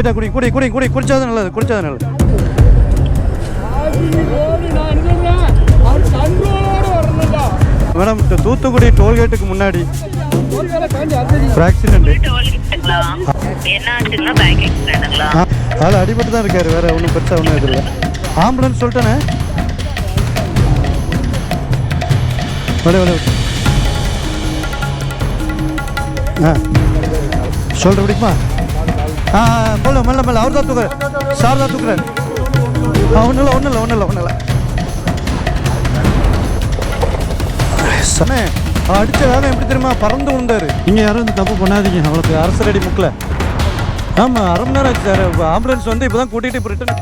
லைட்டாக குடி குடி குடி குடி குடிச்சாதான் நல்லது குடிச்சாதான் நல்லது. மேடம் இந்த தூத்துக்குடி டோல்கேட்டுக்கு முன்னாடி ஆக்சிடென்ட் அதில் அடிபட்டு தான் இருக்காரு வேற ஒன்றும் பெருசாக ஒன்றும் இது இல்லை. ஆம்புலன்ஸ் சொல்லிட்டேனே. விட விட ஆ சொல்கிற பிடிக்குமா? தான் தூக்குறாரு ஆ ஒன்றும் இல்லை ஒன்றும் இல்லை ஒன்றும் இல்லை ஒன்றும் இல்லை சனே அடிச்ச வேகம் எப்படி தெரியுமா? பறந்து விழுந்தாரு. நீங்கள் யாரும் இந்த தப்பு பண்ணாதீங்க. அவளுக்கு அரசு ரெடி முக்கில். ஆமாம் அரை மணி நேரம் ஆச்சு சார். ஆம்புலன்ஸ் வந்து இப்போ தான் கூட்டிகிட்டு இப்போ ரிட்டன்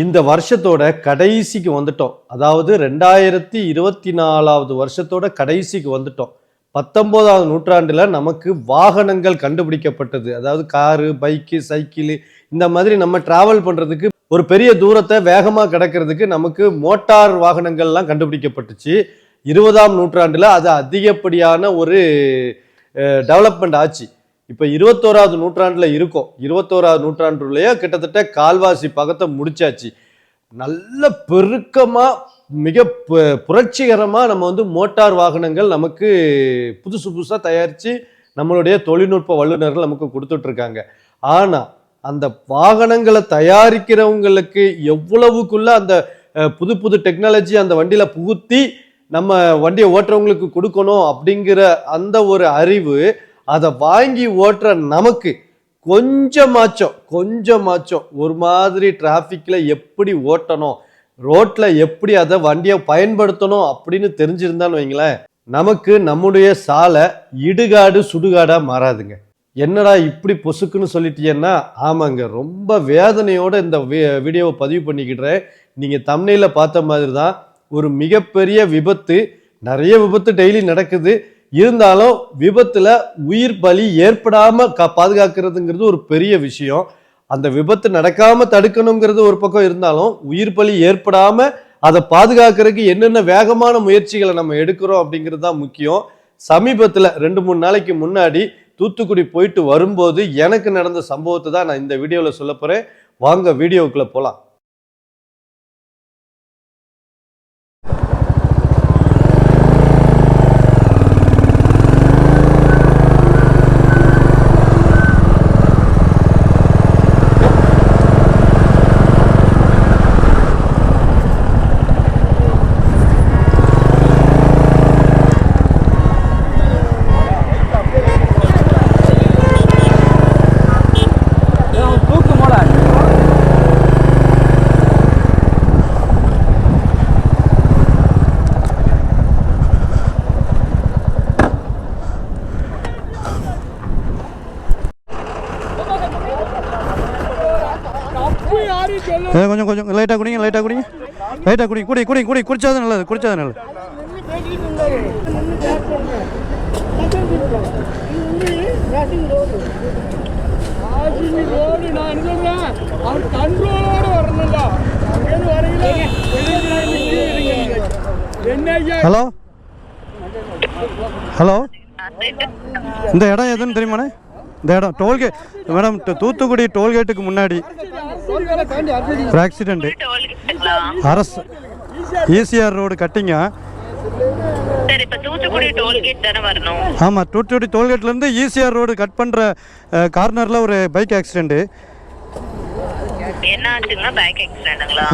இந்த வருஷத்தோட கடைசிக்கு வந்துட்டோம். அதாவது ரெண்டாயிரத்தி இருபத்தி நாலாவது வருஷத்தோட கடைசிக்கு வந்துட்டோம். பத்தொம்போதாவது நூற்றாண்டில் நமக்கு வாகனங்கள் கண்டுபிடிக்கப்பட்டது. அதாவது காரு பைக்கு சைக்கிள் இந்த மாதிரி நம்ம டிராவல் பண்ணுறதுக்கு ஒரு பெரிய தூரத்தை வேகமாக கிடக்கிறதுக்கு நமக்கு மோட்டார் வாகனங்கள்லாம் கண்டுபிடிக்கப்பட்டுச்சு. இருபதாம் நூற்றாண்டில் அது அதிகப்படியான ஒரு டெவலப்மெண்ட் ஆச்சு. இப்போ இருபத்தோராவது நூற்றாண்டில் இருக்கோம். இருபத்தோராவது நூற்றாண்டுலேயே கிட்டத்தட்ட கால்வாசி பக்கத்தை முடிச்சாச்சு. நல்ல பெருக்கமாக மிக பு- புரட்சிகரமாக நம்ம வந்து மோட்டார் வாகனங்கள் நமக்கு புதுசு புதுசாக தயாரித்து நம்மளுடைய தொழில்நுட்ப வல்லுநர்கள் நமக்கு கொடுத்துட்ருக்காங்க. ஆனால் அந்த வாகனங்களை தயாரிக்கிறவங்களுக்கு எவ்வளவுக்குள்ள அந்த புது புது டெக்னாலஜி அந்த வண்டியில் புகுத்தி நம்ம வண்டியை ஓட்டுறவங்களுக்கு கொடுக்கணும் அப்படிங்கிற அந்த ஒரு அறிவு அதை வாங்கி ஓட்டுற நமக்கு கொஞ்சமாச்சும் கொஞ்சமாச்சும் ஒரு மாதிரி டிராஃபிக்கில் எப்படி ஓட்டணும் ரோட்டில் எப்படி அதை வண்டியை பயன்படுத்தணும் அப்படின்னு தெரிஞ்சிருந்தான்னு வைங்களேன் நமக்கு நம்முடைய சாலை இடுகாடு சுடுகாடாக மாறாதுங்க. என்னடா இப்படி பொசுக்குன்னு சொல்லிட்டீங்கன்னா ஆமாங்க ரொம்ப வேதனையோட இந்த வீடியோவை பதிவு பண்ணிக்கிடுறேன். நீங்கள் தமிழில் பார்த்த மாதிரி தான் ஒரு மிகப்பெரிய விபத்து நிறைய விபத்து டெய்லி நடக்குது. இருந்தாலும் விபத்துல உயிர் பலி ஏற்படாம கா பாதுகாக்கிறதுங்கிறது ஒரு பெரிய விஷயம். அந்த விபத்து நடக்காம தடுக்கணுங்கிறது ஒரு பக்கம் இருந்தாலும் உயிர் பலி ஏற்படாம அதை பாதுகாக்கிறதுக்கு என்னென்ன வேகமான முயற்சிகளை நம்ம எடுக்கிறோம் அப்படிங்கிறது தான் முக்கியம். சமீபத்துல ரெண்டு மூணு நாளைக்கு முன்னாடி தூத்துக்குடி போயிட்டு வரும்போது எனக்கு நடந்த சம்பவத்தை தான் நான் இந்த வீடியோவில் சொல்ல போறேன். வாங்க வீடியோக்குள்ள போலாம் ஏ, கொஞ்சம் கொஞ்சம் லைட்டாக குடிங்க லைட்டாக குடிங்க லைட்டாக குடி குடி குடி குடி குடிச்சாதான் நல்லது குடிச்சாதான் நல்லது. ஹலோ ஹலோ இந்த இடம் எதுன்னு தெரியுமாண்ணே? இந்த இடம் டோல்கேட் மேடம் தூத்துக்குடி டோல்கேட்டுக்கு முன்னாடி ஒரு ஆக்சிடென்ட் அரசு. ஈசிஆர் ரோடு கட்டிங்க. ஆமாம் தூத்துக்குடி டோல்கேட்லேருந்து ஈசிஆர் ரோடு கட் பண்ணுற கார்னரில் ஒரு பைக் ஆக்சிடென்ட்டு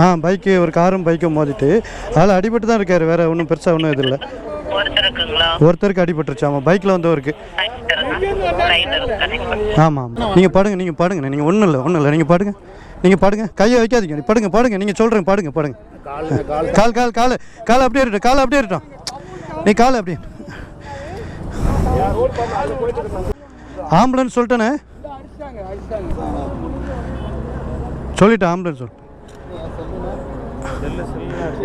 ஆ பைக்கு ஒரு காரும் பைக்கும் மோதிட்டு அதில் அடிபட்டு தான் இருக்காரு வேற ஒன்றும் பெருசாக ஒன்றும் இது இல்லை. ஒருத்தருக்கு அடிபட்டுருச்சு ஆமாம் பைக்கில் வந்தவருக்கு பண்ணி ஆமாம் நீங்கள் பாடுங்க நீங்கள் பாடுங்க நீங்கள் ஒன்றும் இல்லை ஒன்றும் இல்லை நீங்கள் பாடுங்க. நீங்கள் பாடுங்க. கையை வைக்காதீங்க. பாடுங்க பாடுங்க. நீங்கள் சொல்கிறேங்க பாடுங்க பாடுங்க. கால் கால் கால் கால் அப்படியே இருக்கட்டும் கால் அப்படியே இருக்கட்டும். நீ கால் அப்படியே ஆம்புலன்ஸ் சொல்லிட்டேனே. சொல்லிட்டேன் ஆம்புலன்ஸ் சொல்.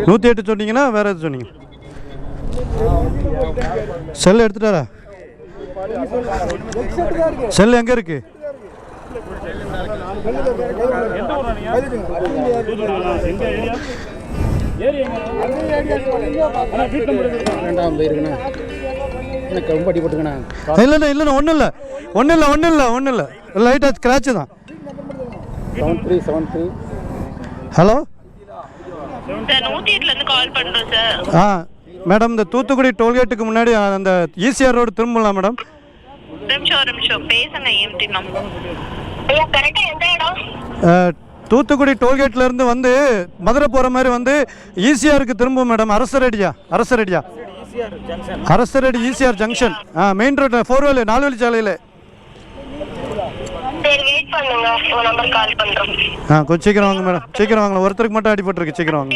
நூற்றி எட்டு சொன்னீங்கன்னா வேற எது சொன்னீங்க? செல் எடுத்துட்டாரா? செல் எங்கே இருக்குது ரெண்டாம் எனக்கு ரொம்ப அடி போட்டுக்கண்ணா இல்லைண்ணா இல்லைண்ணா ஒன்றும் இல்லை. ஒன்றும் இல்லை ஒன்றும் இல்லை ஒன்றும் இல்லை. லைட்டாக ஸ்க்ராட்சு தான் seven three seven three hello ஆ மேடம் இந்த தூத்துக்குடி டோல்கேட்டுக்கு முன்னாடி அந்த ஈசிஆர் ரோடு திரும்பலாம் மேடம் நிமிஷம் ஒரு நிமிஷம். பேசுங்க தூத்துக்குடி டோல்கேட்ல இருந்து வந்து மதுரை போகிற மாதிரி வந்து ஈசிஆருக்கு திரும்பும் மேடம். அரசரடியா அரசரடியா. Arasaradi ECR junction main road four Velu நாலு வழி சாலையில். கொஞ்சம் சீக்கிரம் வாங்க மேடம். சீக்கிரம் வாங்க. ஒருத்தருக்கு மட்டும் அடிபட்டிருக்கு. சீக்கிரம் வாங்க.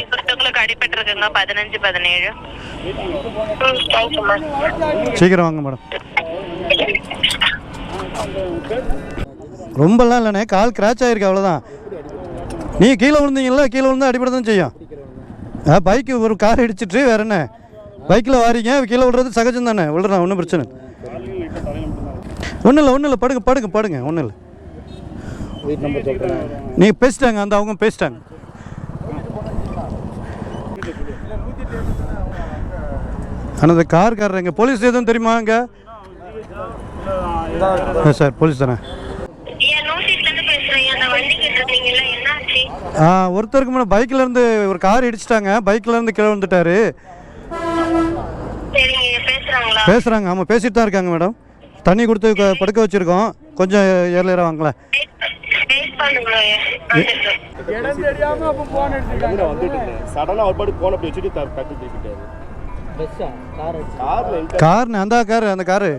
அடிபட்டிருக்குங்க. பதினஞ்சு பதினேழு. சீக்கிரம் வாங்க மேடம். ரொம்பலாம் இல்லைண்ணே. கால் கிராச் ஆகிருக்கு அவ்வளோதான் நீ கீழே விழுந்தீங்கல்ல கீழே விழுந்தா அடிபட தான் செய்யும். ஆ பைக்கு ஒரு கார் இடிச்சிட்டு வேற என்ன? பைக்கில் வாரீங்க கீழே விழுறது சகஜம் தானே. விழுறேன் ஒன்றும் பிரச்சனை ஒன்றும் இல்லை ஒன்றும் இல்லை படுங்க படுங்க படுங்க ஒன்றும் இல்லை. நீ நீங்கள் பேசிட்டாங்க அந்த அவங்க பேசிட்டாங்க. ஆனால் அந்த கார்காரர் போலீஸ் எதுவும் தெரியுமா அங்கே? சார் போலீஸ் தானே ஐயா நூத்தி எட்டுல இருந்து பேசுறேன் அந்த வண்டி கேட்டிருந்தீங்கல்ல என்னாச்சு ஆ ஒருத்தருக்கு முன்னாடி பைக்கில் இருந்து ஒரு கார் இடிச்சிட்டாங்க. பைக்கில் இருந்து கீழே வந்துட்டாரு பேசுகிறாங்க ஆமாம் பேசிட்டு தான் இருக்காங்க மேடம். தண்ணி கொடுத்து படுக்க வச்சுருக்கோம். கொஞ்சம் ஏர்லியராக வாங்களேன் கார் அந்த கார் அந்த காரு.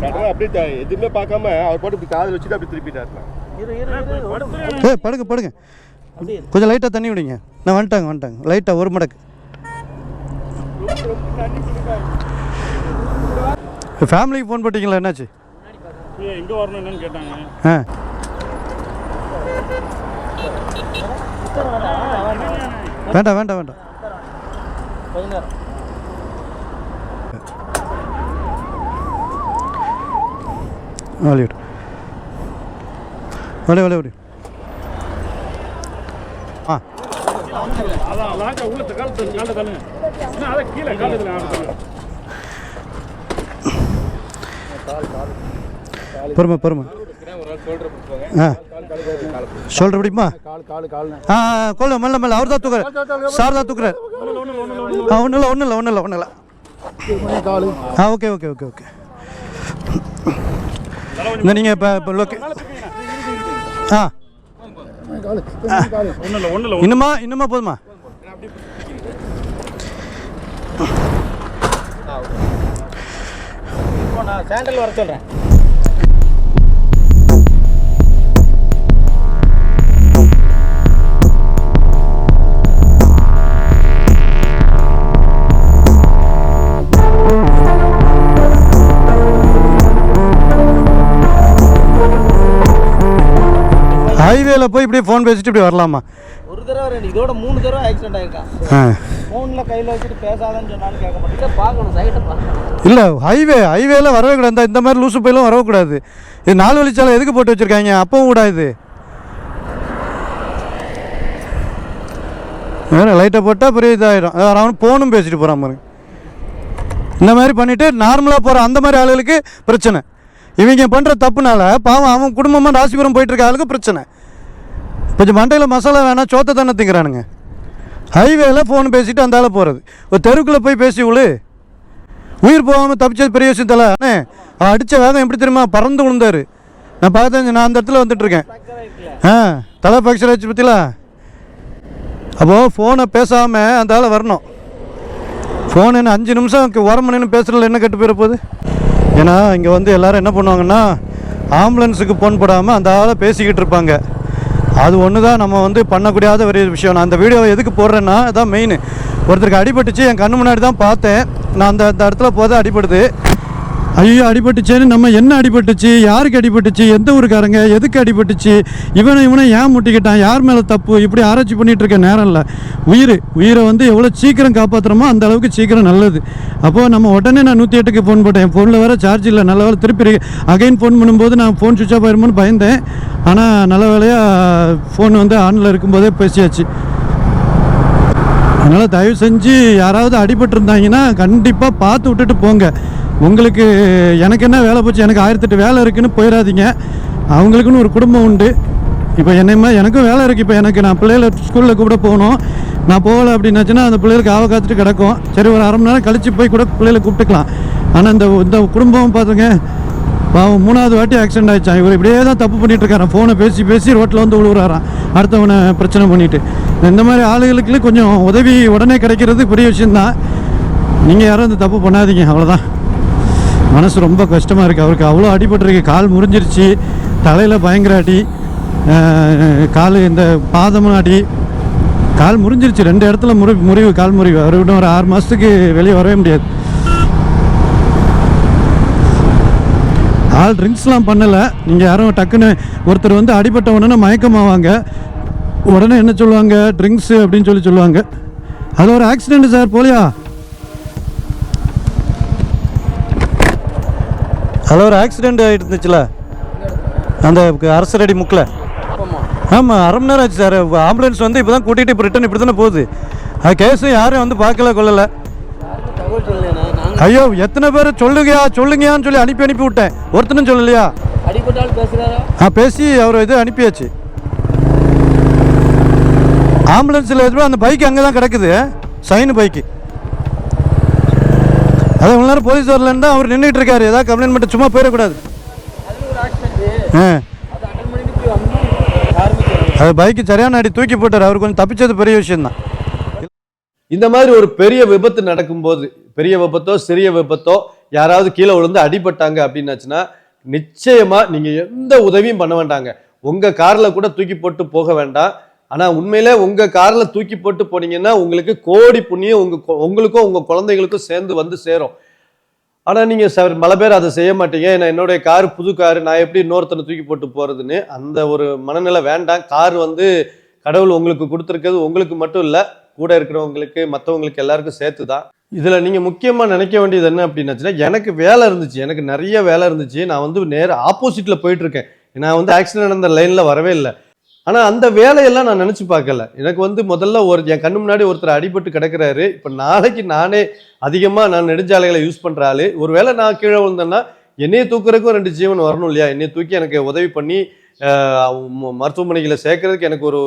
சடனா அப்படியே எதுவுமே பார்க்காம அவர் பாட்டு இப்படி காதில் வச்சுட்டு அப்படி திருப்பிட்டாருண்ணா ஏ படுங்க படுங்க கொஞ்சம் லைட்டாக தண்ணி விடுங்க. நான் வந்துட்டாங்க வந்துட்டாங்க. லைட்டாக ஒரு மடக்கு. ஃபேமிலிக்கு ஃபோன் பண்ணிட்டீங்களா என்னாச்சு? எங்க வரணும் என்னன்னு கேட்டாங்க. ஆ. வேண்டாம் வேண்டாம் வேண்டாம் கொஞ்ச நேரம் வாலிவிடு வலி வலி வலி ஆ அதான் லாங்கா பொறுமை பொறுமை. ஆ. ஷோல்டர் பிடிக்குமா ஆ கொள்ள மல்ல மல்ல. அவர் தான் தூக்குறாரு. சார் தான் தூக்குறாரு. ஒன்றும் இல்லை ஒன்றும் இல்லை ஒன்றும் இல்லை ஒன்றும் இல்லை ஆ ஓகே ஓகே ஓகே ஓகே. இந்த நீங்கள் இப்போ இப்போ லோக்கே ஆ. இன்னுமா இன்னுமா போதுமா? சாண்டல் வர சொல்கிறேன் ஹைவேல போய் இப்படியே ஃபோன் பேசிட்டு இப்படி வரலாமா? ஒரு தடவை ரெண்டு இதோட மூணு தடவை ஆக்சிடென்ட் ஆயிருக்கான் ஃபோனில் கையில் வச்சுட்டு பேசாதன்னு சொன்னாலும் கேட்க மாட்டேன். பார்க்கணும் சைட்டை பார்க்கணும். இல்லை ஹைவே ஹைவேல வரவே கூடாது. இந்த- மாதிரி லூசு போயெல்லாம் வரவே கூடாது இது நாலு வழிச்சாலை எதுக்கு போட்டு வச்சிருக்காங்க? அப்பவும் கூடாது வேற லைட்டை போட்டால் பெரிய இதாகிடும் அவன் ஃபோனும் பேசிட்டு போகிறான் பாருங்க இந்த மாதிரி பண்ணிட்டு நார்மலாக போகிற அந்த மாதிரி ஆளுகளுக்கு பிரச்சனை. இவங்க பண்ணுற தப்புனால பாவம் அவன் குடும்பமாக ராசிபுரம் போயிட்டு இருக்க ஆளுக்கு பிரச்சனை. கொஞ்சம் மண்டையில் மசாலா வேணால் சோத்தை தானே திங்கிறானுங்க. ஹைவேல ஃபோன் பேசிட்டு அந்த போகிறது ஒரு தெருக்குள்ளே போய் பேசி உள்ளு உயிர் போகாமல் தப்பிச்சது பெரிய விஷயம் தலை. அண்ணே அடித்த வேகம் எப்படி தெரியுமா? பறந்து விழுந்தார். நான் பார்த்தேன் நான் அந்த இடத்துல வந்துட்டுருக்கேன் ஆ தலை ஃப்ராக்சர் ஆச்சு பற்றிலா அப்போது ஃபோனை பேசாமல் அந்த ஆளை வரணும். ஃபோன் என்ன அஞ்சு நிமிஷம் ஒரு நின்று நேரம் என்ன கெட்டு போயிட போகுது? ஏன்னா இங்கே வந்து எல்லோரும் என்ன பண்ணுவாங்கன்னா ஆம்புலன்ஸுக்கு ஃபோன் போடாமல் அந்த ஆளை பேசிக்கிட்டு இருப்பாங்க. அது ஒன்று தான் நம்ம வந்து பண்ணக்கூடாத ஒரு விஷயம். நான் அந்த வீடியோவை எதுக்கு போடுறேன்னா அதான் மெயின் ஒருத்தருக்கு அடிபட்டுச்சு என் கண்ணு முன்னாடி தான் பார்த்தேன். நான் அந்த அந்த இடத்துல போத அடிபடுது. ஐயோ அடிபட்டுச்சேன்னு நம்ம என்ன அடிபட்டுச்சு? யாருக்கு அடிபட்டுச்சு? எந்த ஊருக்காரங்க? எதுக்கு அடிபட்டுச்சு? இவனை இவனை ஏன் முட்டிக்கிட்டான்? யார் மேலே தப்பு? இப்படி ஆராய்ச்சி பண்ணிகிட்டு இருக்க நேரம் இல்லை. உயிர். உயிரை வந்து எவ்வளோ சீக்கிரம் காப்பாற்றுறோமோ அந்த அளவுக்கு சீக்கிரம் நல்லது. அப்போது நம்ம உடனே நான் நூற்றி எட்டுக்கு ஃபோன் போட்டேன். என் ஃபோனில் வேறு சார்ஜ் இல்லை. நல்ல வேலை திருப்பி அகைன் ஃபோன் பண்ணும்போது நான் ஃபோன் சுவிச் ஆஃப் ஆயிருமோன்னு பயந்தேன். ஆனால் நல்ல வேலையாக ஃபோன் வந்து ஆனில் இருக்கும்போதே பேசியாச்சு. அதனால் தயவு செஞ்சு யாராவது அடிபட்டிருந்தாங்கன்னா கண்டிப்பாக பார்த்து விட்டுட்டு போங்க. உங்களுக்கு எனக்கு என்ன வேலை போச்சு? எனக்கு ஆயிரத்தெட்டு வேலை இருக்குதுன்னு போயிடாதீங்க. அவங்களுக்குன்னு ஒரு குடும்பம் உண்டு. இப்போ என்னமா எனக்கும் வேலை இருக்குது இப்போ எனக்கு நான் பிள்ளைகளை ஸ்கூலில் கூட போகணும். நான் போகலை அப்படின்னாச்சுன்னா அந்த பிள்ளைகளுக்கு ஆவ காத்துட்டு கிடக்கும். சரி ஒரு அரை மணி நேரம் கழிச்சு போய் கூட பிள்ளைகளை கூப்பிட்டுக்கலாம். ஆனால் இந்த இந்த குடும்பம் பார்த்துங்க பாவம் மூணாவது வாட்டி ஆக்சிடென்ட் ஆயிடுச்சான் இவர் இப்படியே தான் தப்பு பண்ணிட்டுருக்கார். ஃபோனை பேசி பேசி ரோட்டில் வந்து விழுவுறாராம் அடுத்தவனை பிரச்சனை பண்ணிட்டு. இந்த மாதிரி ஆளுகளுக்கு கொஞ்சம் உதவி உடனே கிடைக்கிறது பெரிய விஷயந்தான் நீங்கள் யாரும் இந்த தப்பு பண்ணாதீங்க. அவ்வளோதான் மனசு ரொம்ப கஷ்டமாக இருக்குது அவருக்கு அவ்வளோ அடிபட்டிருக்கு. கால் முறிஞ்சிருச்சு. தலையில் பயங்கர அடி கால் இந்த பாதமும் அடி கால் முறிஞ்சிருச்சு. ரெண்டு இடத்துல முறி முறிவு கால் முறிவு. அவர்கிட்ட ஒரு ஆறு மாதத்துக்கு வெளியே வரவே முடியாது. ஆள் ட்ரிங்க்ஸ்லாம் பண்ணலை. நீங்கள் யாரும் டக்குன்னு ஒருத்தர் வந்து அடிபட்ட உடனே மயக்கமாவாங்க. உடனே என்ன சொல்லுவாங்க? ட்ரிங்க்ஸு அப்படின்னு சொல்லி சொல்லுவாங்க. அது ஒரு ஆக்சிடென்ட் சார் போலியா? அதில் ஒரு ஆக்சிடெண்ட் ஆகிட்டு இருந்துச்சுல அந்த அரசரடி முக்கில்? ஆமாம் அரை மணி நேரம் ஆச்சு சார். ஆம்புலன்ஸ் வந்து இப்போ தான் கூட்டிகிட்டு இப்போ ரிட்டன் இப்படி தானே போகுது. அது கேஸும் யாரும் வந்து பார்க்கல கொள்ளலை ஐயோ எத்தனை பேர் சொல்லுங்கயா சொல்லுங்கயான்னு சொல்லி அனுப்பி அனுப்பி விட்டேன். ஒருத்தனும் சொல்லலையா? ஆ பேசி அவர் இது அனுப்பியாச்சு. ஆம்புலன்ஸில் எதுவும் அந்த பைக் அங்கே தான் கிடக்குது. Shine bike. அது இவ்வளோ நேரம் போலீஸ் வரலன்னு தான் அவர் நின்றுட்டு இருக்காரு. ஏதாவது கம்ப்ளைண்ட் மட்டும் சும்மா போயிடக்கூடாது. அது ஒரு ஆக்சிடென்ட் ஆ. அதை பைக்கு சரியான அடி தூக்கி போட்டார். அவர் கொஞ்சம் தப்பிச்சது பெரிய விஷயம்தான். இந்த மாதிரி ஒரு பெரிய விபத்து நடக்கும்போது பெரிய விபத்தோ சிறிய விபத்தோ யாராவது கீழே விழுந்து அடிபட்டாங்க அப்படின்னாச்சுன்னா நிச்சயமா நீங்க எந்த உதவியும் பண்ண வேண்டாங்க. உங்க கார்ல கூட தூக்கி போட்டு போக வேண்டாம். ஆனா உண்மையிலே உங்க கார்ல தூக்கி போட்டு போனீங்கன்னா உங்களுக்கு கோடி புண்ணியம் உங்க உங்களுக்கும் உங்க குழந்தைகளுக்கும் சேர்ந்து வந்து சேரும். ஆனா நீங்க சார் பல பேர் அதை செய்ய மாட்டீங்க. ஏன்னா என்னுடைய கார் புது கார் நான் எப்படி இன்னொருத்தனை தூக்கி போட்டு போறதுன்னு அந்த ஒரு மனநிலை வேண்டாம். கார் வந்து கடவுள் உங்களுக்கு கொடுத்துருக்கிறது உங்களுக்கு மட்டும் இல்லை கூட இருக்கிறவங்களுக்கு மற்றவங்களுக்கு எல்லாருக்கும் சேர்த்து தான் இதில் நீங்கள் முக்கியமாக நினைக்க வேண்டியது என்ன அப்படின்னாச்சுன்னா எனக்கு வேலை இருந்துச்சு. எனக்கு நிறைய வேலை இருந்துச்சு. நான் வந்து நேர ஆப்போசிட்டில் போயிட்டுருக்கேன் நான் வந்து ஆக்சிடென்ட் நடந்த லைனில் வரவே இல்லை. ஆனால் அந்த வேலையெல்லாம் நான் நினச்சி பார்க்கல. எனக்கு வந்து முதல்ல ஒரு என் கண்ணு முன்னாடி ஒருத்தர் அடிபட்டு கிடக்கிறாரு. இப்போ நாளைக்கு நானே அதிகமாக நான் நெடுஞ்சாலைகளை யூஸ் பண்ற ஆளு. ஒருவேளை நான் கீழே விழுந்தேன்னா என்னைய தூக்குறதுக்கும் ரெண்டு ஜீவன் வரணும் இல்லையா? என்னையை தூக்கி எனக்கு உதவி பண்ணி ம- மருத்துவமனைகளை சேர்க்கறதுக்கு எனக்கு ஒரு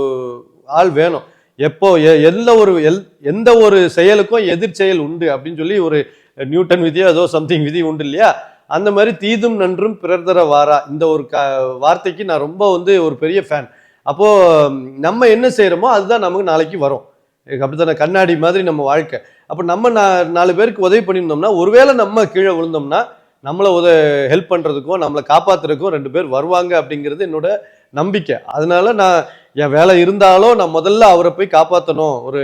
ஆள் வேணும். எப்போ எ- எந்த ஒரு எல் எந்த ஒரு செயலுக்கும் எதிர் செயல் உண்டு அப்படின்னு சொல்லி ஒரு நியூட்டன் விதியோ ஏதோ சம்திங் விதி உண்டு இல்லையா? அந்த மாதிரி தீதும் நன்றும் பிறர் தர வாரா? இந்த ஒரு க வார்த்தைக்கு நான் ரொம்ப வந்து ஒரு பெரிய ஃபேன் அப்போது நம்ம என்ன செய்கிறோமோ அதுதான் நமக்கு நாளைக்கு வரும். எனக்கு அப்படித்தானே? கண்ணாடி மாதிரி நம்ம வாழ்க்கை. அப்போ நம்ம நா- நாலு பேருக்கு உதவி பண்ணியிருந்தோம்னா ஒருவேளை நம்ம கீழே விழுந்தோம்னா நம்மளை உத ஹெல்ப் பண்ணுறதுக்கும் நம்மளை காப்பாத்துறதுக்கும் ரெண்டு பேர் வருவாங்க அப்படிங்கிறது என்னோட நம்பிக்கை. அதனால நான் என் வேலை இருந்தாலும் நான் முதல்ல அவரை போய் காப்பாற்றணும் ஒரு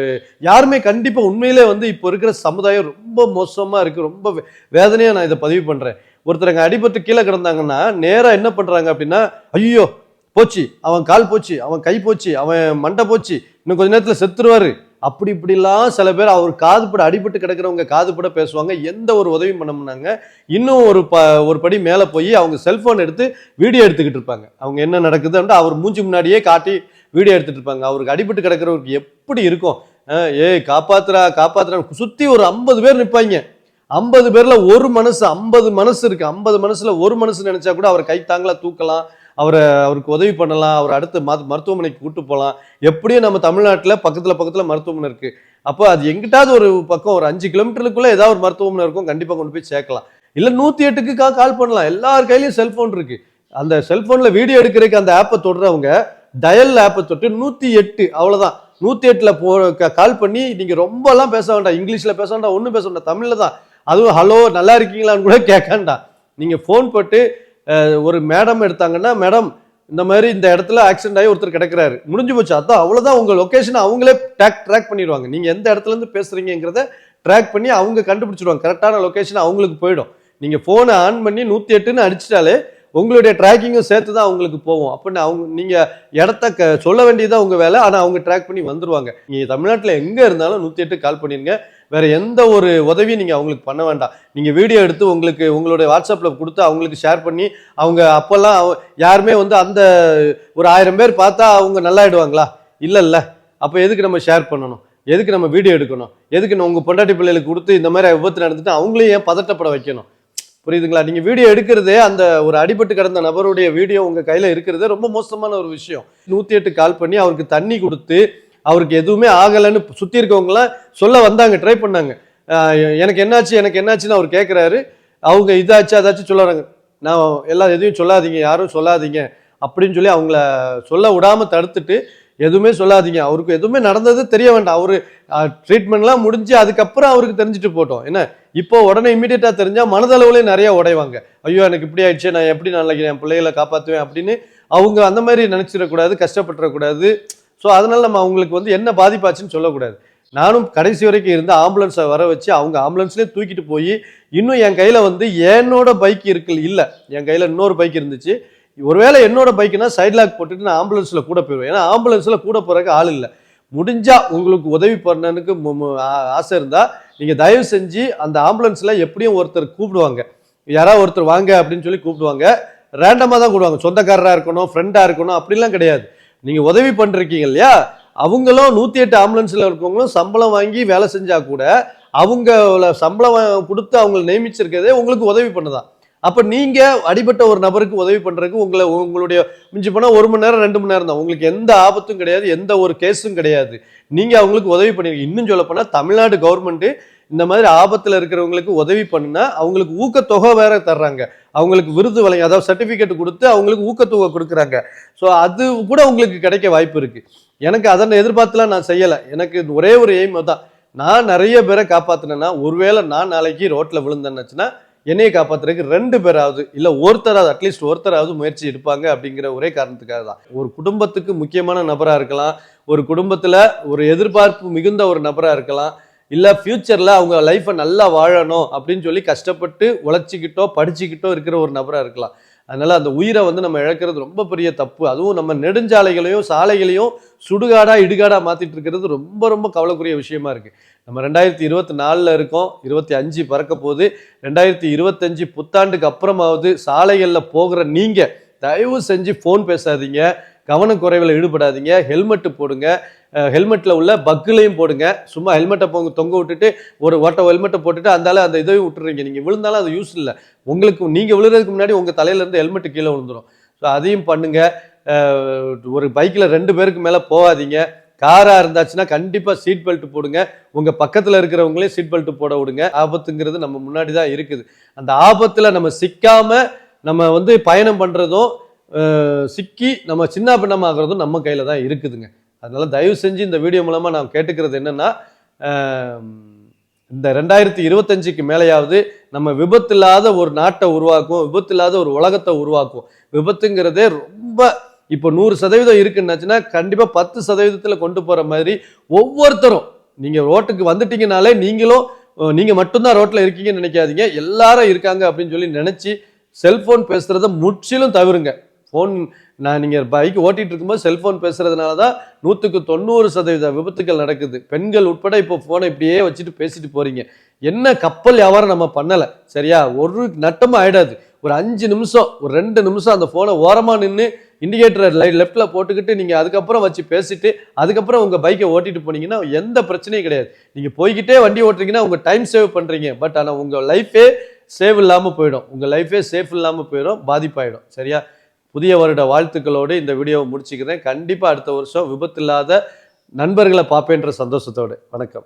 யாருமே கண்டிப்பாக உண்மையிலே வந்து இப்போ இருக்கிற சமுதாயம் ரொம்ப மோசமாக இருக்குது ரொம்ப வேதனையாக நான் இதை பதிவு பண்ணுறேன் ஒருத்தர் அங்க அடிபட்டு கீழே கிடந்தாங்கன்னா நேராக என்ன பண்ணுறாங்க அப்படின்னா ஐயோ போச்சு. அவன் கால் போச்சு. அவன் கை போச்சு. அவன் மண்டை போச்சு. இன்னும் கொஞ்ச நேரத்தில் செத்துருவாரு. அப்படி இப்படிலாம் சில பேர் அவர் காதுபட அடிபட்டு கிடக்கிறவங்க காதுபட பேசுவாங்க. எந்த ஒரு உதவியும் பண்ணமுன்னாங்க இன்னும் ஒரு ப ஒரு படி மேலே போய் அவங்க செல்ஃபோன் எடுத்து வீடியோ எடுத்துக்கிட்டு இருப்பாங்க. அவங்க என்ன நடக்குதுன்ட்டு அவர் மூஞ்சி முன்னாடியே காட்டி வீடியோ எடுத்துகிட்டு இருப்பாங்க. அவருக்கு அடிபட்டு கிடக்கிறவருக்கு எப்படி இருக்கும்? ஏய் காப்பாத்துறா காப்பாத்துறா சுற்றி ஒரு ஐம்பது பேர் நிற்பாங்க ஐம்பது பேரில் ஒரு மனசு ஐம்பது மனசு இருக்குது ஐம்பது மனசில் ஒரு மனசு நினச்சா கூட அவர் கை தாங்களா தூக்கலாம். அவரை அவருக்கு உதவி பண்ணலாம் அவர் அடுத்து மரு- மருத்துவமனைக்கு கூட்டு போகலாம் எப்படியும் நம்ம தமிழ்நாட்டில் பக்கத்தில் பக்கத்தில் மருத்துவமனை இருக்குது அப்போ அது எங்கிட்டாவது ஒரு பக்கம் ஒரு அஞ்சு கிலோமீட்டருக்குள்ளே ஏதாவது ஒரு மருத்துவமனை இருக்கும் கண்டிப்பாக கொண்டு போய் சேர்க்கலாம். இல்லை நூற்றி எட்டுக்கு கா கால் பண்ணலாம். எல்லார் கையிலையும் செல்ஃபோன் இருக்கு. அந்த செல்ஃபோனில் வீடியோ எடுக்கிறதுக்கு அந்த ஆப்பை தொடுறவங்க டயல் ஆப்பை தொட்டு நூற்றி எட்டு அவ்வளோதான் நூற்றி எட்டில் போ கால் பண்ணி நீங்கள் ரொம்பலாம் பேச வேண்டாம். இங்கிலீஷில் பேச வேண்டாம் ஒன்றும் பேச வேண்டாம். தமிழில் தான். அதுவும் ஹலோ நல்லா இருக்கீங்களான்னு கூட கேட்க வேண்டாம். நீங்கள் ஃபோன் போட்டு ஒரு மேடம் எடுத்தாங்கன்னா மேடம் இந்த மாதிரி இந்த இடத்துல ஆக்சிடென்ட் ஆகி ஒருத்தர் கிடக்குறாரு. முடிஞ்சு போச்சு. அதான் அவ்வளோதான் உங்கள் லொக்கேஷனை அவங்களே ட்ராக் ட்ராக் பண்ணிடுவாங்க. நீங்கள் எந்த இடத்துல இருந்து ட்ராக் பண்ணி அவங்க கண்டுபிடிச்சிடுவாங்க. கரெக்டான லொக்கேஷன் அவங்களுக்கு போயிடும். நீங்கள் ஃபோனை ஆன் பண்ணி நூற்றி எட்டுன்னு அடிச்சிட்டாலே உங்களுடைய ட்ராக்கிங்கும் சேர்த்து தான் அவங்களுக்கு போகும். அப்படின்னு அவங்க நீங்கள் இடத்த க சொல்ல வேண்டியதான் உங்கள் வேலை. ஆனால் அவங்க ட்ராக் பண்ணி வந்துடுவாங்க நீங்கள் தமிழ்நாட்டில் எங்கே இருந்தாலும் நூற்றி எட்டு கால் பண்ணிருங்க. வேற எந்த ஒரு உதவியும் நீங்க அவங்களுக்கு பண்ண வேண்டாம். நீங்க வீடியோ எடுத்து உங்களுக்கு உங்களுடைய வாட்ஸ்அப்ல கொடுத்து அவங்களுக்கு ஷேர் பண்ணி அவங்க அப்பெல்லாம் யாருமே வந்து அந்த ஒரு ஆயிரம் பேர் பார்த்தா அவங்க நல்லாயிடுவாங்களா? இல்ல இல்ல. அப்ப எதுக்கு நம்ம ஷேர் பண்ணணும்? எதுக்கு நம்ம வீடியோ எடுக்கணும்? எதுக்கு நான் உங்கள் பொண்டாட்டி பிள்ளைகளுக்கு கொடுத்து இந்த மாதிரி விபத்து நடந்துட்டு அவங்களையும் ஏன் பதட்டப்பட வைக்கணும்? புரியுதுங்களா? நீங்கள் வீடியோ எடுக்கிறதே அந்த ஒரு அடிபட்டு கிடந்த நபருடைய வீடியோ உங்கள் கையில் இருக்கிறதே ரொம்ப மோசமான ஒரு விஷயம். நூற்றி எட்டு கால் பண்ணி அவருக்கு தண்ணி கொடுத்து அவருக்கு எதுவுமே ஆகலைன்னு சுற்றி இருக்கவங்களாம் சொல்ல வந்தாங்க ட்ரை பண்ணாங்க. எனக்கு என்னாச்சு எனக்கு என்னாச்சுன்னு அவர் கேட்குறாரு அவங்க இதாச்சு அதாச்சும் சொல்லுறாங்க நான் எல்லா எதையும் சொல்லாதீங்க யாரும் சொல்லாதீங்க அப்படின்னு சொல்லி அவங்கள சொல்ல விடாமல் தடுத்துட்டு எதுவுமே சொல்லாதீங்க. அவருக்கு எதுவுமே நடந்தது தெரிய வேண்டாம். அவரு ட்ரீட்மெண்ட்லாம் முடிஞ்சு அதுக்கப்புறம் அவருக்கு தெரிஞ்சுட்டு போட்டோம். என்ன? இப்போ உடனே இமீடியட்டாக தெரிஞ்சால் மனதளவுலேயே நிறைய உடைவாங்க. ஐயோ எனக்கு இப்படி ஆயிடுச்சு நான் எப்படி நாளைக்கு என் பிள்ளைகளை காப்பாற்றுவேன் அப்படின்னு அவங்க அந்த மாதிரி நினச்சிடக்கூடாது கஷ்டப்பட்டுறக்கூடாது. ஸோ அதனால் நம்ம அவங்களுக்கு வந்து என்ன பாதிப்பாச்சுன்னு சொல்லக்கூடாது. நானும் கடைசி வரைக்கும் இருந்து ஆம்புலன்ஸை வர வச்சு அவங்க ஆம்புலன்ஸ்லேயே தூக்கிட்டு போய் இன்னும் என் கையில் வந்து என்னோட பைக் இருக்கு இல்லை. என் கையில் இன்னொரு பைக் இருந்துச்சு. ஒருவேளை என்னோட பைக்குனா சைட் லாக் போட்டுட்டு நான் ஆம்புலன்ஸில் கூட போயிடுவேன் ஏன்னா ஆம்புலன்ஸில் கூட போகிறதுக்கு ஆள் இல்லை. முடிஞ்சால் உங்களுக்கு உதவி பண்ணனுக்கு மு- ஆ- ஆசை இருந்தால் நீங்கள் தயவு செஞ்சு அந்த ஆம்புலன்ஸில் எப்படியும் ஒருத்தர் கூப்பிடுவாங்க. யாராவது ஒருத்தர் வாங்க அப்படின்னு சொல்லி கூப்பிடுவாங்க. ரேண்டமாக தான் கூப்பிடுவாங்க. சொந்தக்காரராக இருக்கணும் ஃப்ரெண்டாக இருக்கணும் அப்படிலாம் கிடையாது. நீங்கள் உதவி பண்ணிருக்கீங்க இல்லையா? அவங்களும் நூற்றி எட்டு ஆம்புலன்ஸில் இருக்கவங்களும் சம்பளம் வாங்கி வேலை செஞ்சா கூட அவங்க சம்பளம் கொடுத்து அவங்களை நியமிச்சிருக்கிறதே உங்களுக்கு உதவி பண்ணுதான் அப்போ நீங்கள் அடிபட்ட ஒரு நபருக்கு உதவி பண்ணுறதுக்கு உங்களை உங்களுடைய மிஞ்சி போனால் ஒரு மணி நேரம் ரெண்டு மணி நேரம் தான். உங்களுக்கு எந்த ஆபத்தும் கிடையாது எந்த ஒரு கேஸும் கிடையாது. நீங்கள் அவங்களுக்கு உதவி பண்ணிருக்கீங்க. இன்னும் சொல்லப்போனால் தமிழ்நாடு கவர்மெண்ட்டு இந்த மாதிரி ஆபத்தில் இருக்கிறவங்களுக்கு உதவி பண்ணுனா அவங்களுக்கு ஊக்கத்தொகை வேற தர்றாங்க. அவங்களுக்கு விருது வழங்கி அதாவது சர்டிஃபிகேட் கொடுத்து அவங்களுக்கு ஊக்கத்தொகை கொடுக்குறாங்க. ஸோ அது கூட உங்களுக்கு கிடைக்க வாய்ப்பு இருக்குது எனக்கு அதனை எதிர்பார்த்துலாம் நான் செய்யலை. எனக்கு ஒரே ஒரு எய்ம் தான் நான் நிறைய பேரை காப்பாற்றினேன்னா ஒருவேளை நான் நாளைக்கு ரோட்டில் விழுந்தேன்னுச்சுன்னா என்னையை காப்பாத்துறதுக்கு ரெண்டு பேராவது இல்லை ஒருத்தராவது அட்லீஸ்ட் ஒருத்தராவது முயற்சி எடுப்பாங்க அப்படிங்கிற ஒரே காரணத்துக்காக தான். ஒரு குடும்பத்துக்கு முக்கியமான நபராக இருக்கலாம். ஒரு குடும்பத்தில் ஒரு எதிர்பார்ப்பு மிகுந்த ஒரு நபராக இருக்கலாம். இல்லை ஃப்யூச்சரில் அவங்க லைஃப்பை நல்லா வாழணும் அப்படின்னு சொல்லி கஷ்டப்பட்டு உழைச்சிக்கிட்டோ படிச்சுக்கிட்டோ இருக்கிற ஒரு நபராக இருக்கலாம். அதனால அந்த உயிரை வந்து நம்ம இழக்கிறது ரொம்ப பெரிய தப்பு. அதுவும் நம்ம நெடுஞ்சாலைகளையும் சாலைகளையும் சுடுகாடாக இடுகாடாக மாற்றிட்டு இருக்கிறது ரொம்ப ரொம்ப கவலைக்குரிய விஷயமா இருக்குது நம்ம ரெண்டாயிரத்தி இருபத்தி நாலில் இருக்கோம் இருபத்தி அஞ்சு பறக்க போகுது. ரெண்டாயிரத்தி இருபத்தஞ்சு புத்தாண்டுக்கு அப்புறமாவது சாலைகளில் போகிற நீங்கள் தயவு செஞ்சு ஃபோன் பேசாதீங்க. கவனக்குறைவில் ஈடுபடாதீங்க. ஹெல்மெட்டு போடுங்க. ஹெல்மெட்டில் உள்ள பக்குலையும் போடுங்க. சும்மா ஹெல்மெட்டை போங்க தொங்க விட்டுட்டு ஒரு ஓட்ட ஹெல்மெட்டை போட்டுட்டு அந்தால அந்த இதையும் விட்டுறீங்க. நீங்கள் விழுந்தாலும் அது யூஸ் இல்லை. உங்களுக்கு நீங்கள் விழுறதுக்கு முன்னாடி உங்கள் தலையிலேருந்து ஹெல்மெட்டு கீழே விழுந்துரும். ஸோ அதையும் பண்ணுங்கள் ஒரு பைக்கில் ரெண்டு பேருக்கு மேலே போகாதீங்க. காராக இருந்தாச்சுன்னா கண்டிப்பாக சீட் பெல்ட் போடுங்க. உங்கள் பக்கத்தில் இருக்கிறவங்களையும் சீட் பெல்ட் போட விடுங்க. ஆபத்துங்கிறது நம்ம முன்னாடி தான் இருக்குது. அந்த ஆபத்தில் நம்ம சிக்காமல் நம்ம வந்து பயணம் பண்ணுறதும் சிக்கி நம்ம சின்ன பின்னமாகிறதும் நம்ம கையில் தான் இருக்குதுங்க. அதனால் தயவு செஞ்சு இந்த வீடியோ மூலமாக நான் கேட்டுக்கிறது என்னன்னா இந்த ரெண்டாயிரத்தி இருபத்தஞ்சுக்கு மேலேயாவது நம்ம விபத்தில்லாத ஒரு நாட்டை உருவாக்குவோம் விபத்தில்லாத ஒரு உலகத்தை உருவாக்குவோம். விபத்துங்கிறதே ரொம்ப இப்போ நூறு சதவீதம் இருக்குன்னாச்சுன்னா கண்டிப்பாக பத்து சதவீதத்தில் கொண்டு போகிற மாதிரி ஒவ்வொருத்தரும் நீங்கள் ரோட்டுக்கு வந்துட்டீங்கனாலே நீங்களும் நீங்கள் மட்டும்தான் ரோட்டில் இருக்கீங்கன்னு நினைக்காதீங்க. எல்லாரும் இருக்காங்க அப்படின்னு சொல்லி நினச்சி செல்ஃபோன் பேசுகிறத முற்றிலும் தவிருங்க. ஃபோன் நான் நீங்கள் பைக் ஓட்டிகிட்டு இருக்கும்போது செல்ஃபோன் பேசுகிறதுனால தான் நூற்றுக்கு தொண்ணூறு சதவீத விபத்துக்கள் நடக்குது. பெண்கள் உட்பட இப்போ ஃபோனை இப்படியே வச்சுட்டு பேசிட்டு போகிறீங்க என்ன கப்பல் வியாபாரம் நம்ம பண்ணலை? சரியா? ஒரு நட்டமும் ஆகிடாது ஒரு அஞ்சு நிமிஷம் ஒரு ரெண்டு நிமிஷம் அந்த ஃபோனை ஓரமாக நின்று இண்டிகேட்டர் லைட் லெஃப்ட்டில் போட்டுக்கிட்டு நீங்கள் அதுக்கப்புறம் வச்சு பேசிட்டு அதுக்கப்புறம் உங்கள் பைக்கை ஓட்டிட்டு போனீங்கன்னா எந்த பிரச்சனையும் கிடையாது. நீங்கள் போய்கிட்டே வண்டி ஓட்டுறீங்கன்னா உங்கள் டைம் சேவ் பண்ணுறீங்க பட் ஆனால் உங்கள் லைஃபே சேவ் இல்லாமல் போயிடும். உங்கள் லைஃபே சேஃப் இல்லாமல் போயிடும். பாதிப்பாயிடும். சரியா? புதிய வருட வாழ்த்துக்களோடு இந்த வீடியோவை முடிச்சுக்கிறேன். கண்டிப்பாக அடுத்த வருஷம் விபத்தில்லாத நண்பர்களை பார்ப்பேன்ற சந்தோஷத்தோடு. வணக்கம்.